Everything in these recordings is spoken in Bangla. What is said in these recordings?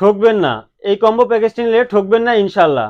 ঠকবেন না। এই কম্বো প্যাকেজটি নিলে ঠকবেন না ইনশাল্লাহ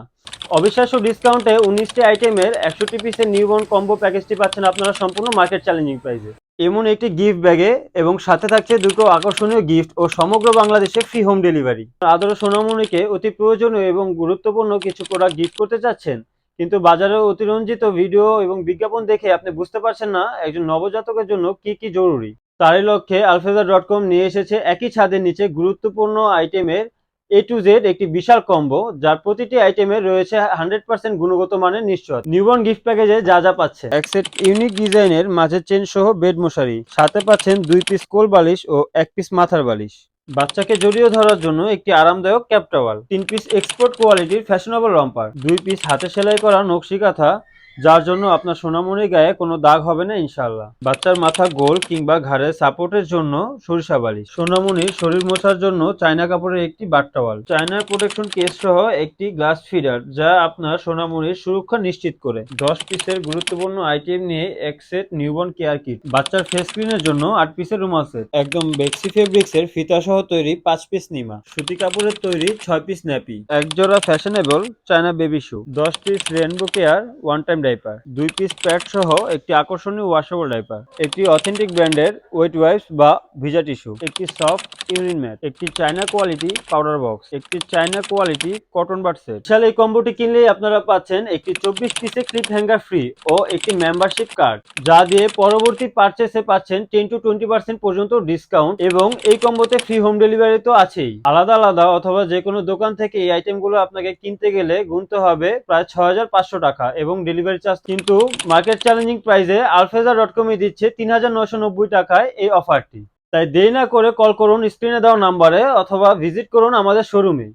অবিশ্বাস্য ডিসকাউন্টে উনিশটি আইটেমের একষট্টি পিসের নিউবর্ন কম্বো প্যাকেজটি পাচ্ছেন আপনারা সম্পূর্ণ মার্কেট চ্যালেঞ্জিং প্রাইসে এমন একটি গিফট ব্যাগে এবং সাথে থাকছে দুটো আকর্ষণীয় গিফট ও সমগ্র বাংলাদেশে ফ্রি হোম ডেলিভারি আদর সোনামণিকে অতি প্রয়োজনীয় এবং গুরুত্বপূর্ণ কিছু প্রোডাক্ট গিফট করতে চাচ্ছেন, কিন্তু বাজারে অতিরঞ্জিত ভিডিও এবং বিজ্ঞাপন দেখে আপনি বুঝতে পারছেন না একজন নবজাতকের জন্য কি কি জরুরি। তারই লক্ষ্যে আলফেজা ডট কম নিয়ে এসেছে একই ছাদের নিচে গুরুত্বপূর্ণ আইটেমের এ টু জেড একটি বিশাল কম্বো যার প্রতিটি আইটেমে রয়েছে হান্ড্রেড পার্সেন্ট গুণগত মানের নিশ্চয় নিউবর্ন গিফট প্যাকেজে যা যা পাচ্ছে। এক সেট ইউনিক ডিজাইনের মাঝের চেন সহ বেড মশারি, সাথে পাচ্ছেন দুই পিস কোল বালিশ ও এক পিস মাথার বালিশ। বাচ্চাকে জড়িয়ে ধরার জন্য একটি আরামদায়ক ক্যাপ টাওয়াল তিন পিস এক্সপোর্ট কোয়ালিটির ফ্যাশনেবল রম্পার দুই পিস হাতে সেলাই করা নকশি কাঁথা যার জন্য আপনার সোনামণির গায়ে কোনো দাগ হবে না ইনশাল্লাহ বাচ্চার মাথা গোল কিংবা ঘাড়ের সাপোর্টের জন্য সরিষা বালিশ। সোনামণির শরীর মোছার জন্য চায়না কাপড়ের একটি বাট্টাওয়াল চায়নার প্রোটেকশন কেস সহ একটি গ্লাস ফিডার, যা আপনার সোনামণির সুরক্ষা নিশ্চিত করে। দশ পিসের গুরুত্বপূর্ণ আইটেম নিয়ে এক সেট নিউবর্ন কেয়ার কিট। বাচ্চার ফেস ক্রিমের জন্য আট পিসের রুমাল সেট। একদম বেক্সি ফেব্রিক্স এর ফিতা সহ তৈরি পাঁচ পিস নিমা। সুতি কাপড়ের তৈরি ছয় পিস ন্যাপি। এক জোড়া ফ্যাশনেবল চায়না বেবি শু। দশ piece rainbow care, one time diaper. দুই পিস প্যাড সহ একটি আকর্ষণীয় ওয়াশেবল ডাইপার। একটি অথেন্টিক ব্র্যান্ডের ওয়েট ওয়াইপস বা ভিজা টিস্যু। একটি সফট ইউরিন ম্যাট। একটি চায়না কোয়ালিটি পাউডার বক্স। একটি China quality cotton bud set. বিশাল এই কম্বোটি কিনলেই আপনারা পাচ্ছেন একটি চব্বিশ পিসে ক্লিপ হ্যাঙ্গার ফ্রি ও একটি মেম্বারশিপ কার্ড। যা দিয়ে পরবর্তী পারচেসে পাচ্ছেন টেন টু টোয়েন্টি পার্সেন্ট পর্যন্ত ডিসকাউন্ট এবং এই কম্বোতে ফ্রি হোম ডেলিভারি তো আছেই। আলাদা আলাদা অথবা যে কোনো দোকান থেকে এই আইটেমগুলো আপনাকে কিনতে গেলে গুনতে হবে প্রায় পাঁচশো টাকা এবং ডেলিভারি চার্জ কিন্তু মার্কেট চ্যালেঞ্জিং প্রাইসে আলফেজা ডট কমে দিচ্ছে তিন হাজার নশো নব্বই টাকায় এই অফারটি তাই দেরি না করে কল করুন স্ক্রিনে দেওয়া নাম্বারে অথবা ভিজিট করুন আমাদের শোরুমে